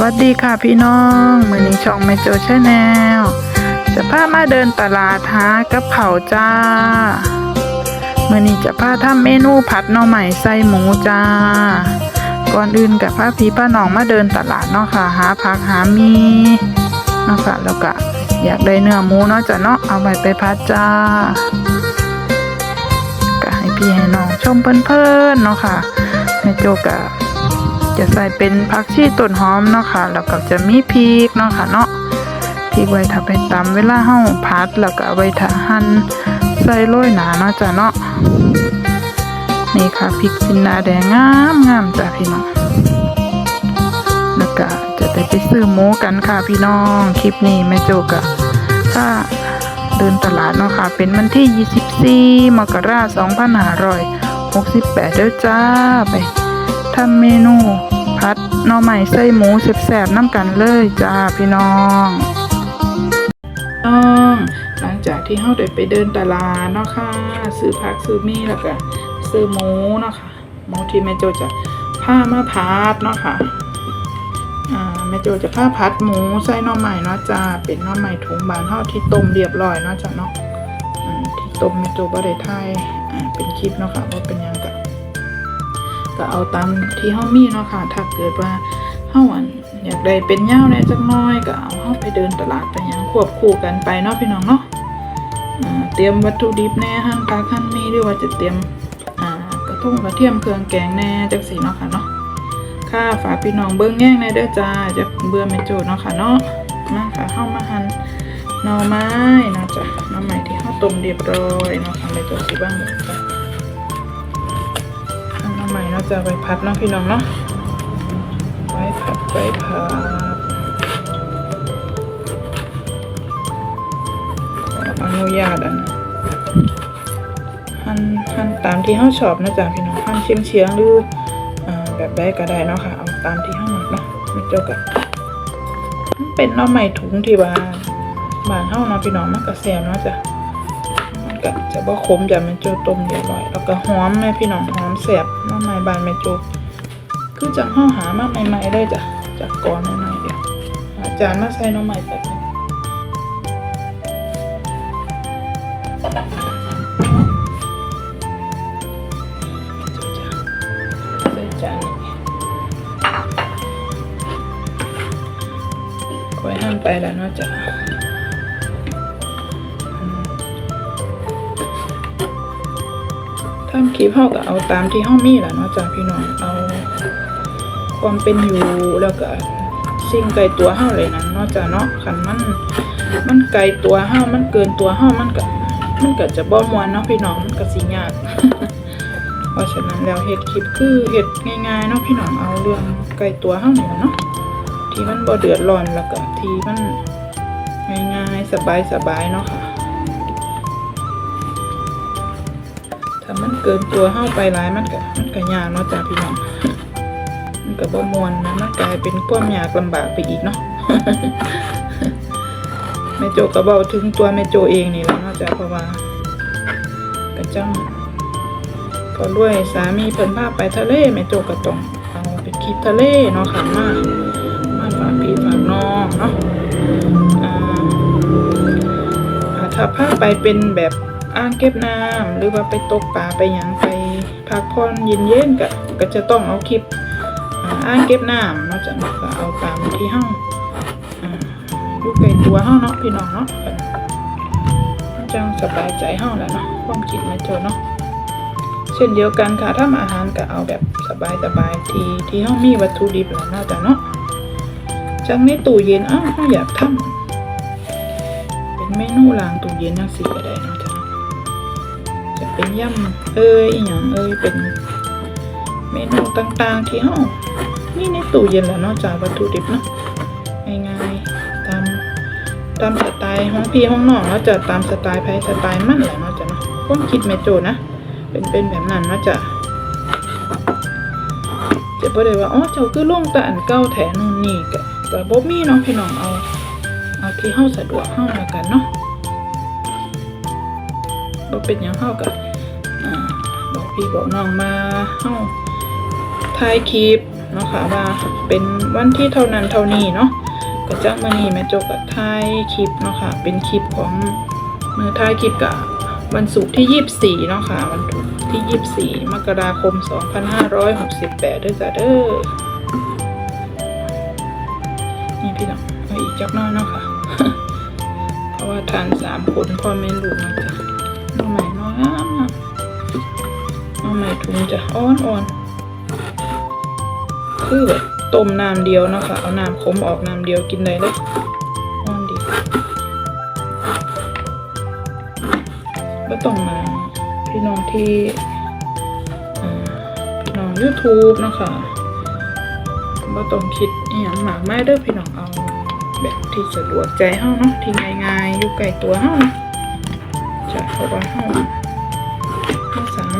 วัสดีค่ะพี่น้องมือนี้ช่องแมโจชแนลจะพามาเดินตลาดหากับเขาจ้ามือนี้จะพาทำเมนูผัดหน่อใหม่ใส่หมูจ้า ก่อนอื่นกับพาพี่ป้าน้องมาเดินตลาดเนาะค่ะ หาผักหามีเนาะค่ะแล้วก็อยากได้เนื้อหมูเนาะจ้ะเนาะเอาไปไปพัดจ้าก็ให้พี่ให้น้องชมเพลินๆเนาะค่ะแม่โจกะ จะใส่เป็นผักชีต้นหอมเนาะค่ะแล้วก็จะมีพริกเนาะค่ะเนาะพริกไว้ถ้าไปตำเวลาเฮาผัดแล้วก็เอาไว้ถ้าหั่นใส่โรยหนาเนาะจ้ะเนาะนี่ค่ะพริกจินดาแดงงามงามจ้ะพี่น้องแล้วก็จะได้ไปซื้อหมูกันค่ะพี่น้องคลิปนี้แม่โจกะถ้าเดินตลาดเนาะค่ะ เป็นวันที่ 24 มกราคม2568เด้อจ้าไป ทำเมนูพัดหน่อใหม่ใส่หมูแสบๆน้ำกันเลยจ้าพี่น้องน้องหลังจากที่เฮาได้ไปเดินตลาดเนาะค่ะซื้อผักซื้อมีแล้วก็ซื้อหมูเนาะค่ะหมูที่แม่โจจะพามาพัดเนาะค่ะอ่าแม่โจจะพาพัดหมูใส่น่อใหม่เนาะจ้าเป็นน่อใหม่ถุงบานเฮาที่ต้มเรียบร้อยเนาะจ้าเนาะที่ต้มแม่โจบ่ได้ถ่ายอ่าเป็นคลิปเนาะค่ะบ่าเป็นยัง ก็เอาตามที่เฮามีเนาะค่ะ ถ้าเกิดว่าเฮาอันอยากได้เป็นเย้าแน่จักน้อยก็เอาเฮาไปเดินตลาดไปยังควบคู่กันไปเนาะพี่น้องเนาะเตรียมวัตถุดิบแน่หั่นผักหั่นมีหรือว่าจะเตรียมกระทุ่งกระเทียมเครื่องแกงแน่จังซี่เนาะค่ะเนาะค่ะฝากพี่น้องเบิ่งแย่งในเด้อจ้าจะเบื่อไม่โจดเนาะค่ะเนาะมาค่ะเฮามาหั่นหน่อไม้เนาะจ้ะหน่อไม้ที่เฮาต้มเรียบร้อยเนาะค่ะไม่โจสิบ้างเด้อจ้ะ นน้ำใหม่เราจะไปพัดเนาะพี่น้องเนาะไว้พัดไว้พัดอนุญาตอันหั่นหั่นตามที่เฮาชอบนะจ๊ะพี่น้องหั่นเชียงเชียงหรืออแบบใดก็ได้เนาะค่ะเอาตามที่เฮามักเนาะไม่เจ้ากันเป็นน้ำใหม่ถุงที่ว่าบ้านเฮาเนาะพี่น้องมันก็แซ่บเนาะจ้ะ ก็จะบ่าขมจะแม่โจต้มเรียบร้อยแล้วก็หอมแม่พี่น้องหอมแซ่บมาใหม่บานแม่โจคือจังเฮาหามาใหม่ๆเลยจ้ะจากก่อนหน่ๆเดียวอาจารย์มาใส่น้ำใหม่ไปบนึงใส่จานนี้ค่อยหันไปแล้วนะจ้ะ คลิปเฮาก็เอาตามที่เฮามีแหละเนาะจ้ะพี่น้องเอาความเป็นอยู่แล้วก็สิ่งไกลตัวเฮาเลยนะเนาะจ้ะเนาะคันมันมันไกลตัวเฮามันเกินตัวเฮามันก็มันก็จะบ่มวนเนาะพี่น้องมันก็สิยากเพราะฉะนั้นแล้วเฮ็ดคลิปคือเฮ็ดง่ายๆเนาะพี่น้องเอาเรื่องไกลตัวเฮานี่ล่ะเนาะที่มันบ่เดือดร้อนแล้วก็ที่มันง่ายๆสบายๆเนาะค่ะ มันเกินตัวเฮาไปหลายมันก็มันก็ยากเนาะจ้าพี่น้องมันก็บ่มวนนะมันกลายเป็นความยากลำบากไปอีกเนาะแม่โจก็เว้าถึงตัวแม่โจเองนี่แหละเนาะจ้าเพราะว่าก็จังพอด้วยสามีเพิ่นพาไปทะเลแม่โจก็ต้องเอาไปคลิปทะเลเนาะค่ะมามาฝากพี่ฝากน้องเนาะอ่าอ่าถ้าพาไปเป็นแบบ อ่างเก็บน้ำหรือว่าไปตกปลาไปหยังไปพักผ่อนเย็นๆก็ก็จะต้องเอาคลิปอ่างเก็บน้ำนาะจะก็เอาตามที่เฮาอ่าอยู่ใกลตัวเฮาเนาะพี่น้องเนาะจังสบายใจเฮาแหละเนาะความคิดม่โจเนาะเช่นเดียวกันค่ะถ้ามาอาหารก็เอาแบบสบายๆที่ที่เฮามีวัตถุดิบแล้วเนาจะเนาะจังในตู้เย็นอ้าวอยากทำเป็นเมนูล้างตู้เย็นจังซี่ก็ได เป็นยำเอ้ยอีหยังเอ้ยเป็นเมนูต่างๆที่เฮามีในตู้เย็นแหล้วเนาะจ้ะวัตถุดิบเนาะง่ายๆตามตามสไตล์ของพี่ของน้องเนาะจะตามสไตล์ไผสไตล์มั่นแหละเนาะจ้ะเนาะความคิดแม่โจนะเป็นเป็นแบบนั้นเนาะจ้ะจะบ่ได้ว่าอ๋อเจ้าคือลงแต่อันเก่าแถนู่นนี่ก็ก็บ่มีเนาะพี่น้องเอาเอาที่เฮาสะดวกเฮาแล้วกันเนาะบ่เป็นหยังเฮาก็อ่าบ พี่บอกน้องมาเฮาถ่ายคลิปเนาะค่ะว่าเป็นวันที่เท่านั้นเท่านี้เนาะก็จะมานี่แม่โจกกับถ่ายคลิปเนาะค่ะเป็นคลิปของมือถ่ายคลิปกับวันศุกร์ที่ 24เนาะค่ะวันศุกร์ที่ 24 มกราคม 2568ด้วยจ้ะเด้อนี่พี่น้องเอาอีกจักน้อยเนาะค่ะ เพราะว่าทานสามคนพ่อแม่ลูกนะจ๊ะน้องใหม่น้อย มากน้องใหม่ถุงจะอ่อนอ่อนๆคือแบบต้มน้ำเดียวนะคะเอาน้ำขมออกน้ำเดียวกินได้เลยอ่อนดีก็ต้องมาพี่น้องที่พี่น้อง YouTube นะคะบ่ต้องคิดอย่างมากมายเด้อพี่น้องเอาแบบที่สะดวกใจเฮาเนาะที่ง่ายๆอยู่ใกล้ตัวเฮานะจะเพราะว่าเฮาเฮาสั่ง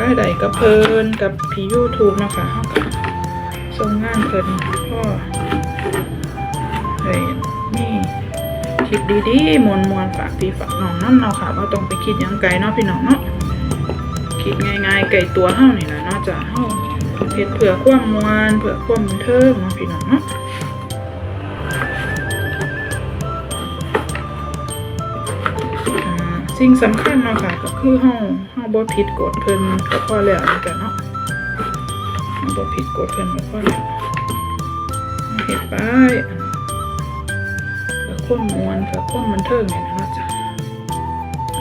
รายได้กับเพิ่นกับพี่ YouTube เนาะค่ะเฮาส่งงานเพิ่นพ่อเฮ้ยนี่คลิปดีๆมวนๆฝากพี่ฝากน้องนำเนาะค่ะบ่ต้องไปคิดยังไกลเนาะพี่น้องเนาะคิดง่ายๆไกลตัวเฮานี่ล่ะเนาะจะเฮาเฮ็ดเพื่อความมวนเพื่อความเทิงเนาะพี่น้องเนาะสิ่งสำคัญเนาะค่ะก็คือเฮาาบ่ผิดกฎเพิ่นก็พอแล้วเหมือนกันเนาะบ่ผิดกฎเพิ่นก็พอแล้วเฮ็ดไปเพื่อความมวนเพื่อความบันเทิงเนี่ยนะจ้ะ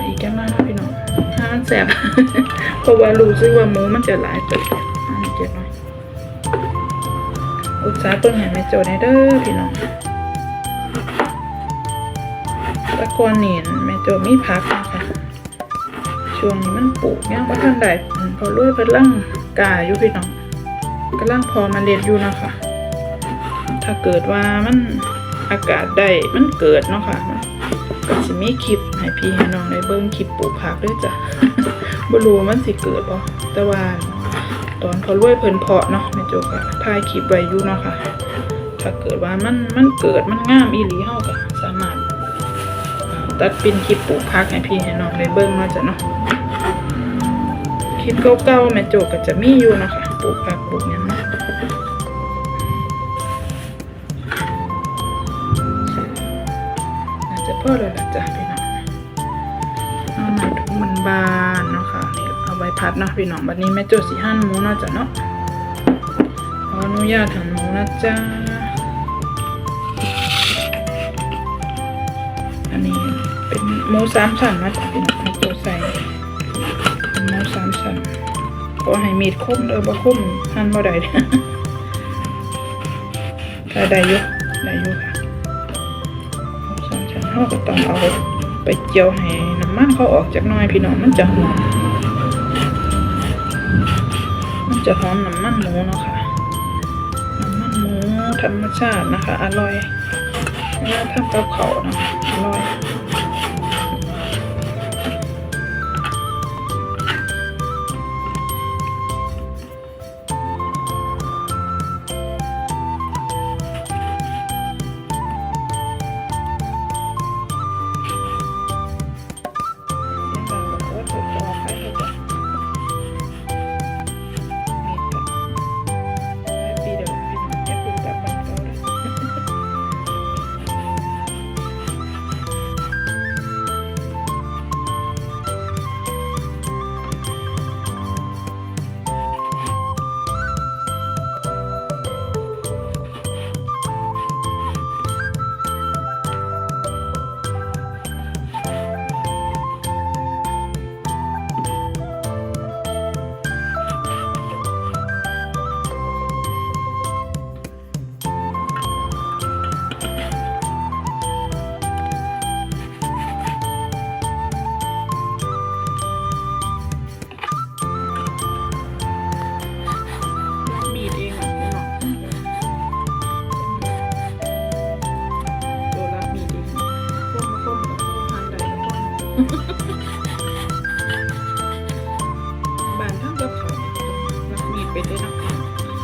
อีกแก้มาเนะพี่น้องทานแซ่บเพราะว่ารู้สึกว่าหมูมันจะหลายติบอันเจ็บหน่อยอุตสาห์ต้นแห่งแม่โจในเด้อพี่น้องตะกอนเนี่แม่โจมีพักนะคะ ช่วงนี้มันปลูกยังว่าท่านใดพอรวยเพิ่นลังกาอยู่พี่น้องกำลังพอมาเล็ดอยู่นะคะ ถ้าเกิดว่ามันอากาศได้มันเกิดเนาะค่ะมันก็สิมีคลิปให้พี่ให้น้องได้เบิ่งคลิปปลูกผักด้วยจ้ะบ่รู้มันสิเกิดบ่แต่ว่าตอนพอรวยเพิ่นเพาะเนาะแม่โจก็ถ่ายคลิปไว้อยู่เนาะค่ะถ้าเกิดว่ามันมันเกิดมันงามอีหลีเฮาก็ ตัดเป็นคลิปปลูกผักให้พี่ให้น้องได้เบิ่งเนาะจ้ะเนาะคลิปเก่าๆแม่โจก็จะมีอยู่นะค่ะปลูกผักปลูกหยังเนาะน่าจะพอแล้วละจ้ะพี่น้องเอามาถุงมันบานเนาะค่ะนี่เอาไว้พัดเนาะพี่น้องบัดนี้แม่โจสีหั่นหมูเนาะจ้ะเนาะขออนุญาตหั่นหมูนะจ๊ะ หมูสามชั้นนะจ๊ะพี่น้องแม่โจใส่หมูสามชั้นก็ให้มีดคมเด้อบ่คมหั่นบ่ได้ถ้าได้ยู่ได้ยู่ค่ะหมูสามชั้นเราก็ต้องเอาไปเจียวให้น้ำมันเขาออกจากน้อยพี่น้องมันจะหอมมันจะหอมน้ำมันหมูเนาะค่ะน้ำมันหมูธรรมชาตินะคะ อร่อยเวลาทำกับเขานะอร่อย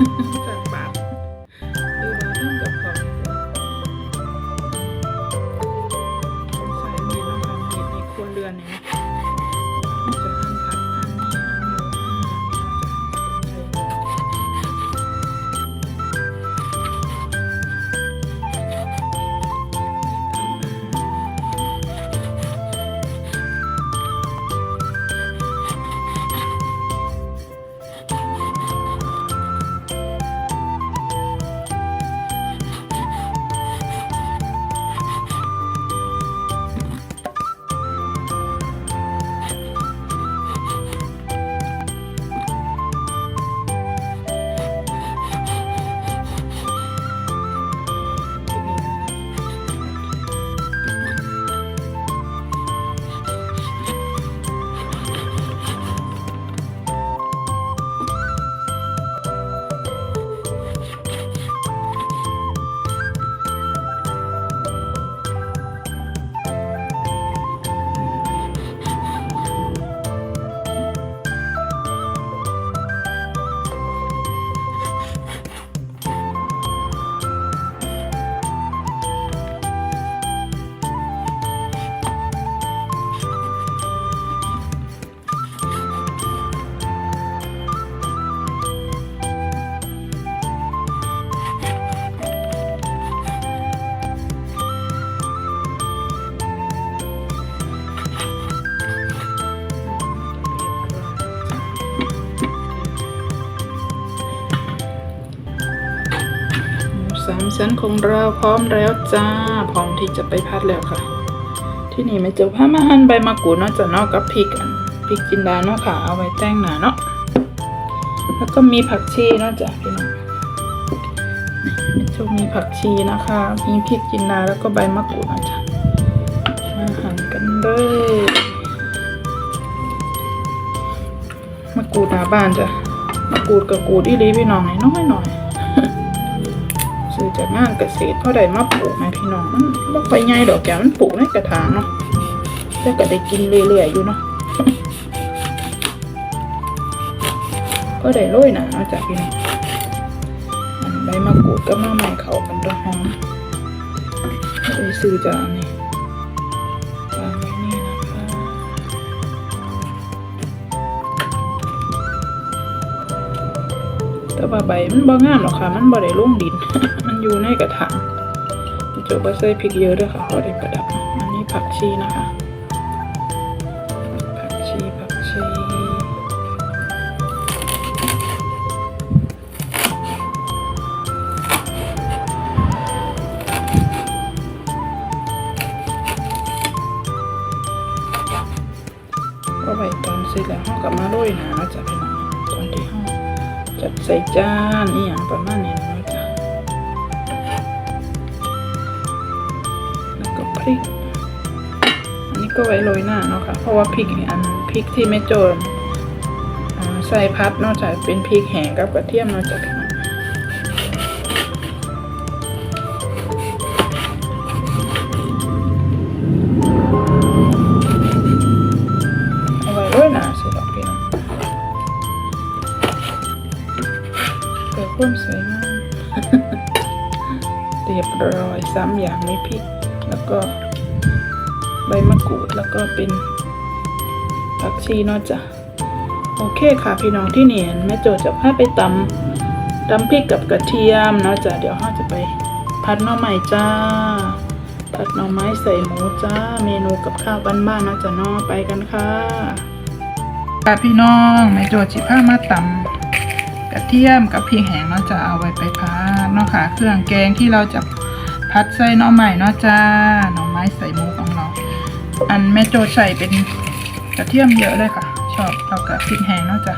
Ha ha ha. ชั้นของเราพร้อมแล้วจ้า พร้อมที่จะไปพัดแล้วค่ะ ที่นี่ไม่เจอผ้ามาหั่นใบมะกรูดเนอกจากนอกกับพริกอันพริกจินดาเนาะค่ะ เอาไว้แต่งหนาเนาะ แล้วก็มีผักชีเนาะจ้ะพี่น้องนี่จะมีผักชีนะคะ มีพริกจินดาแล้วก็ใบมะกรูดนะจ๊ะมาหั่นกันเลยมะกรูดหนาบ้านจ้ะมะกรูดกับกรูดอีหลีพี่น้องหน่อยน้อยหน่อย ซื้อจากงานเกษตรเพราได้มาปลูกไหมพี่น้องมันบ่ไปใหญ่ดอกแกมันปลูกในกระถางเนาะแต่ก็ได้กินเรื่อยๆอยู่เนาะก็ได้โรยหนาเนาะจากพี่น้องมันใบมะกรูดก็มาใหม่เขากันตัวหอมไปซื้อจาก แต่ว่าใบมันบ่งามหรอกค่ะ มันบ่ได้ลงดิน มันอยู่ในกระถางเจ้าบ่ใส่พริกเยอะด้วยค่ะพราะได้ประดับ อันนี้ผักชีนะคะ ผักชีผักชีก็ไปตอนเสร็จแล้วห้องกับมาโรยหนา ใส่จานนี่อย่างประมาณนี้เนาะจ้ะแล้วก็พริก อันนี้ก็ไว้โรยหน้าเนาะค่ะ เพราะว่าพริกอันพริกที่ไม่โจรใส่พัดเนอกจากเป็นพริกแห้งกับกระเทียมเนาะจ้ะพี่น้องเอาไเกิดควมสวยงามเรียบร้อยซ้ำอย่างไม่พริก แล้วก็ใบมะกรูดแล้วก็เป็นผักชีเนาะจ้ะโอเคค่ะพี่น้องที่เนี่แม่โจจะพาไปตำตำพริกกับกระเทียมเนาะจ้ะเดี๋ยวเราจะไปผัดหน่อไม้จ้าผัดหน่อไม้ใส่หมูจ้า เมนูกับข้าวบ้านๆเนาะจ้ะนาะไปกันค่ะค่ะพี่น้องแม่โจจิพามาตำ กระเทียมกับพริกแห้งเนาะจะเอาไว้ไปพัดเนาะค่ะ เครื่องแกงที่เราจะพัดใส่หน่อไม้เนาะจ้าหน่อไม้ใส่หมูของเราอันแม่โจใส่เป็นกระเทียมเยอะเลยค่ะ ชอบเรากับพริกแห้งเนาะจ้ะ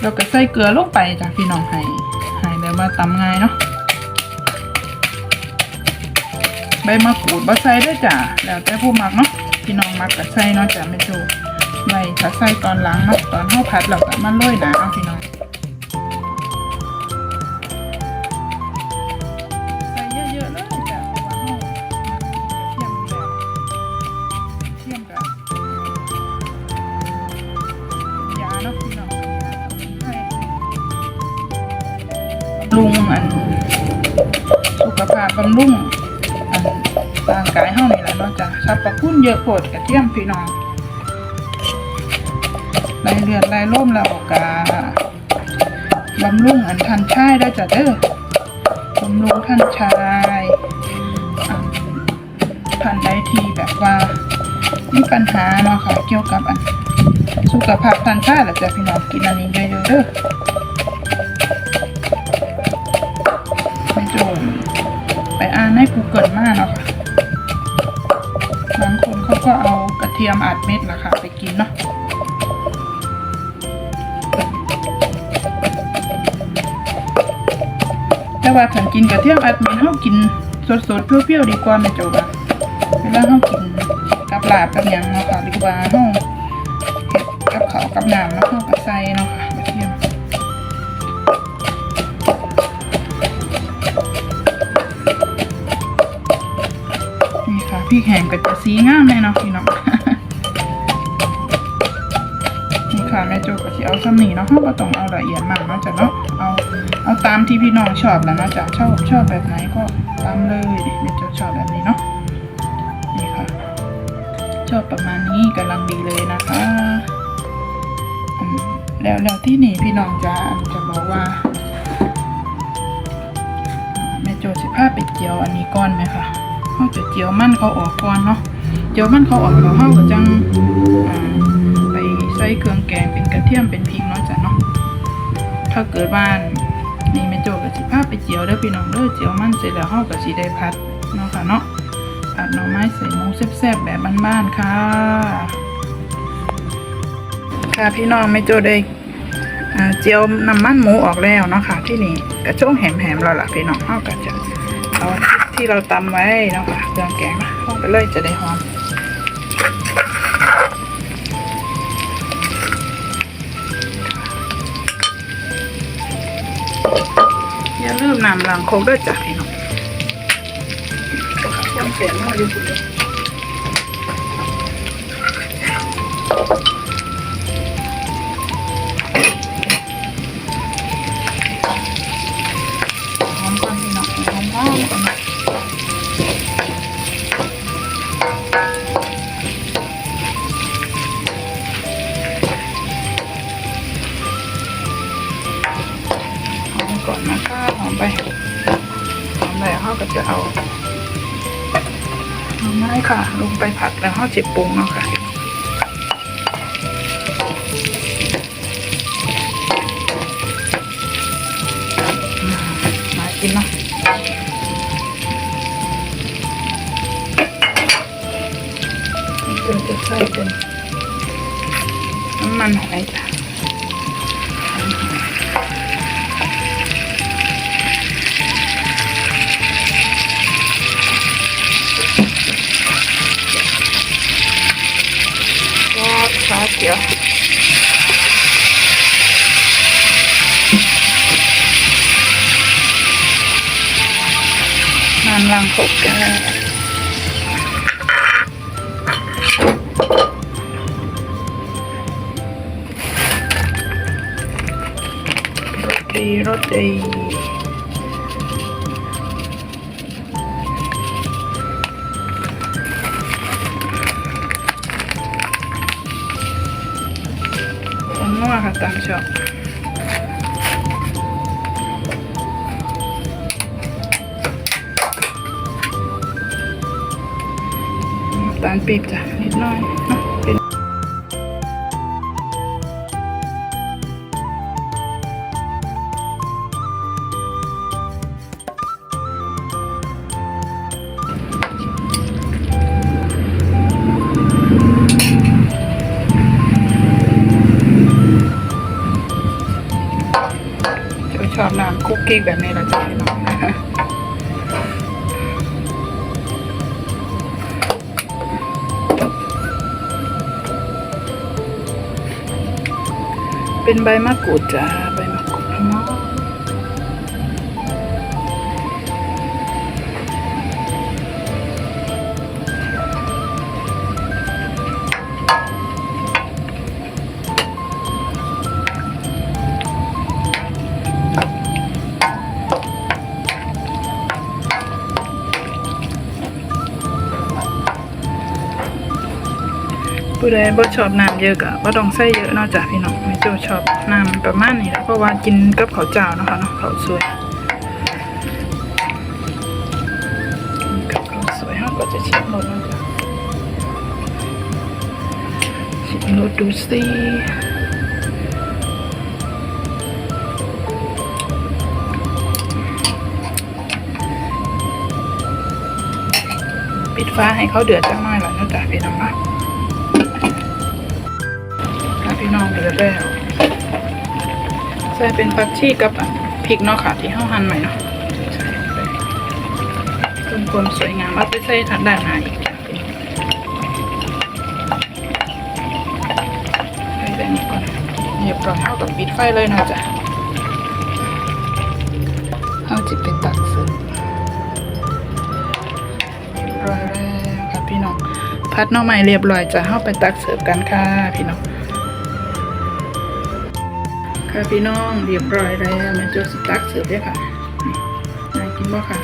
เราก็ใส่เกลือลงไปจ้ะพี่น้องให้ให้แบบว่าตำง่ายเนาะใบมะกรูดบ่ใส่ด้วยจ้ะแล้วแต่ผู้มักเนาะพี่น้องมักก็ใส่เนาะจ้ะแม่โจไว้ถ้าใส่ตอนหลังเนาะตอนเฮาผัดเราก็มาโรยหนาเนาพี่น้อง บำรุงอันร่างกายเฮานี่แหละเนาะจ้ะสรรพคุณเยอะโพดกระเทียมพี่น้องไหลเลือดไหลล่มแล้วก็บำรุงอันทันชายได้จ้ะเด้อผมรู้ท่านชายท่านใดที่แบบว่ามีปัญหาเนาะค่ะเกี่ยวกับอันสุขภาพท่านชายแหละจ้ะพี่น้องกินอันนี้เยอะๆเด้อ Google มากเนาะค่ะบางคนเขาก็เอากระเทียมอัดเม็ดล่ะค่ะไปกินเนาะแต่ว่าฉันกินกระเทียมอัดเม็ดเฮากินสดๆเปรี้ยวๆดีกว่าแม่โจบ่ะเวลาเฮากินกับลาบกับยังเนาะค่ะหรือว่าเฮากับข้าวกับน้ำแล้วเฮาก็ใส่เนาะ ริกแห้งก็จะสีงามเลยเนาะพี่น้องนี่ค่ะแม่โจก็สิเอาซ้ำนี่เนาะเฮาบ่ต้องเอาละเอียดมากเนาะจ้ะเนาะเอาเอาตามที่พี่น้องชอบแหล้วเนาะจ้ะชอบชอบแบบไหนก็ตามเลยแม่โจชอบแบบนี้เนาะนี่ค่ะ ชอบประมาณนี้กำลังดีเลยนะคะแล้วแล้วที่นี่พี่น้องจะจะบอกว่าแม่โจสิพาไปเจียวอันนี้ก่อนไหมคะ เขาจะเจียวมันเขาออกก่อนเนาะเจียวมันเขาออกแล้วเขาก็จังไปใส่เครื่องแกงเป็นกระเทียมเป็นพริกเนาะจ้ะเนาะถ้าเกิดว่านี่แม่โจก็สิพาไปเจียวเด้อพี่น้องเด้อเจียวมันเสร็จแล้วเฮาก็สิได้พัดเนาะค่ะเนาะผัดหน่อไม้ใส่หมูแซ่บๆแบบบ้านๆค่ะ ค่ะพี่น้องแม่โจได้เจียวน้ำมันหมูออกแล้วเนาะค่ะที่นี่กระช่วงแหมๆแล้วล่ะพี่น้องเฮาก็จะ ที่เราตำไว้นะคะเครื่องแกงนะลงไปเลยจะได้หอมอย่าลืมนำลังโคกด้วยจ้ะพี่น้องยังเสียงมาอยู่คุณ เขาจะปรุงเนาะค่ะ น้ำลังำตาลปี๊บจ้ะนิดหน่อยเนาะเป็นชอบน้ำคุกกี้แบบนี้ละจ้ะ พี่น้อ ใดบ่ชอบน้ำเยอะก็บ่ต้องใส่เยอะนอกจากพี่น้องไม่โจชอบน้ำประมาณนี้แหละเพราะว่ากินกับข้าวเจ้านะคะเนาะข้าวสวยกับข้าวสวยเราก็จะชิมรสนะจ้ะชิมรสดูสิปิดฟ้าให้เขาเดือดจังหน่อยแล้วนะจ้ะพี่น้องนะ แล้วใส่เป็นผักชีกับพริกเนาะค่ะ ที่ห้าหั่นใหม่เนาะใส่ไปเพิ่มความสวยงามเอาไปใส่ทางด้านหน้าอีกใส่แบบนี้ก่อนเรียบร้อยเท่ากับปิดไฟเลยนะจ้ะเอาจิไปตักเสิร์ฟเรียบร้อยแล้วค่ะพี่น้องพัดหน้อใหม่เรียบร้อยจะเข้าไปตักเสิร์ฟกันค่ะพี่น้อง ค่ะพี่น้องเรียบร้อยแล้วแม่โจสตักเสิร์ฟด้วยค่ะนี่ากินบ่ค่ะ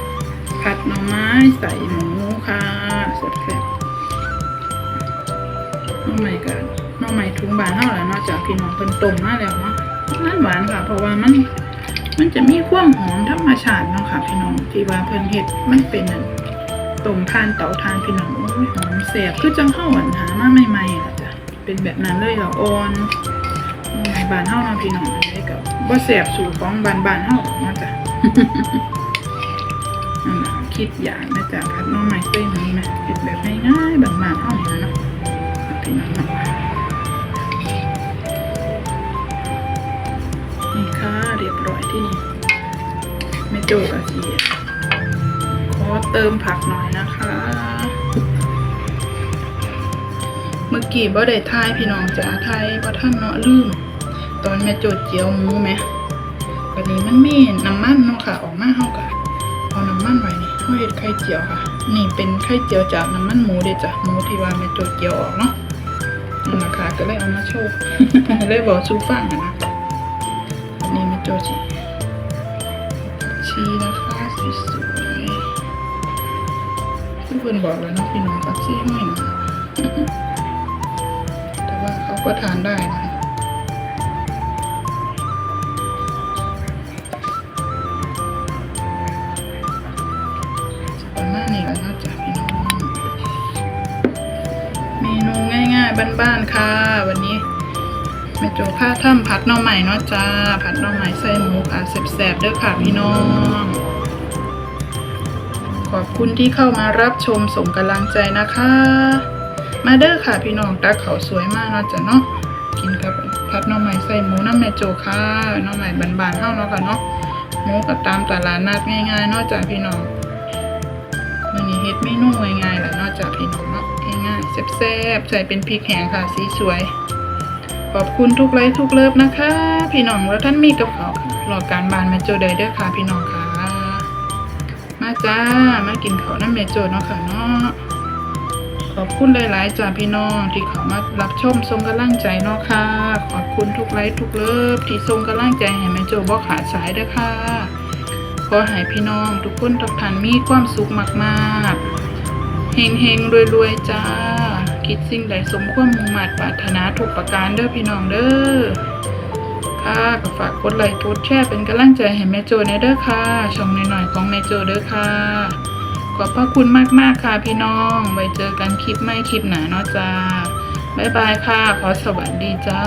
ผัดหน่อไม้ใส่หมูค่ะสดแซ่บหน่อไม้กันน่อไม้ถุงบานเท่าไหร่นอกจากพี่น้องเพิ่นต้มมาแล้วเนาะนั่นหวานค่ะ เพราะว่ามันมันจะมีความหอมธรรมชาติเนาะค่ะ พี่น้องที่ว่าเพิ่นเฮ็ดมันเป็นอันต้มทานเตาทานพี่น้องหอมแซ่บคือจังเข้าหวานหามาใหม่ๆล่ะจ้ะเป็นแบบนั้นเลยเหรออ่อน บานเฮาเนาะพี่น้องอันนี้ก็บ่แสบสู่ของบานบานๆเฮาเนาะจ้ะนั่นน่ะคิดอย่างนะจ๊ะผัดหน้องไม้เส้นนี้นะคิดแบบง่ายๆบานๆเฮานี่แหละเนาะพี่น้องเนาะนี่ค่ะเรียบร้อยที่นี่แม่โจกะสิขอเติมผักหน่อยนะคะ เมื่อกี้บ่ได้ทายพี่น้องจ๋าทายบ่ท่านเนาะลืม ตอนแม่โจดเจียวหมูไหมวันนี้มันมีน้ำมันเนาะค่ะ ออกมาเฮาก็เอาน้ำมันไว้นี่เฮาเฮ็ดไข่เจียวค่ะ นี่เป็นไข่เจียวจากน้ำมันหมูเด้จ้ะหมูที่ว่าแม่โจดเจียวออกเนาะนะคะก็เลยเอามาโชว์เลยบอกสู่ฟังอะนะนนี้แม่โจดสิชีนะคะสวยๆทุกคนบอกแล้วนะพี่น้องผักชีห้อยนะแต่ว่าเขาก็ทานได้นะ บ้านค่ะ วันนี้แม่โจผ้าถ้ำผัดน่อใหม่เนาะจ้า ผัดน่อใหม่ใส่หมูค่ะแซ่บๆเด้อค่ะพี่น้อง ขอบคุณที่เข้ามารับชมส่งกำลังใจนะคะ มาเด้อค่ะพี่น้องตาเขาวสวยมากเนาะจ้ะเนาะกินกับผัดน่อไม้ใส่หมูน้ำแม่โจค่ะน่อไม้บานๆเฮาเนาะค่ะเนาะหมูก็ตามตลาดนัดง่ายๆเนาะจ้ะพี่น้องวันนี้เฮ็ดเมนูง่ายๆแหละเนาะจ้ะพี่น้องเนาะ ง่ายๆแซ่บๆใส่เป็นพริกแห้งค่ะสีสวย ขอบคุณทุกไลค์ทุกเลิฟนะคะ พี่น้องแล้วท่านมีกับเขาวรอการบานแม่โจเดยเด้อค่ะพี่น้องค่ะ มาจ้ามากินข้าวน้ำแมโจเนาะค่ะเนาะขอบคุณหลายๆจ้าพี่น้องที่เขามารับชมส่งกำลังใจเนาะค่ะ ขอบคุณทุกไลค์ทุกเลิฟที่ส่งกำลังใจให้แม่โจบ่ขาดสายเด้อค่ะขอให้พี่น้องทุกคนทุกท่านมีความสุขมากๆ เฮงเฮงๆรวยๆ จ้า คิดสิ่งใดสมความมุ่งมั่ปรารถนาทุกประการเด้อพี่น้องเด้อค่ะก็ฝากกดไลค์กดแชร์เป็นกำลังใจให้แม่โจนเด้อค่ะ ช่องหน่อยๆของแม่โจเด้อค่ะ ขอบพระคุณมากๆค่ะพี่น้อง ไว้เจอกันคลิปไม่คลิปหนาเนาะจ้าบ๊ายบายค่ะ ขอสวัสดีจ้า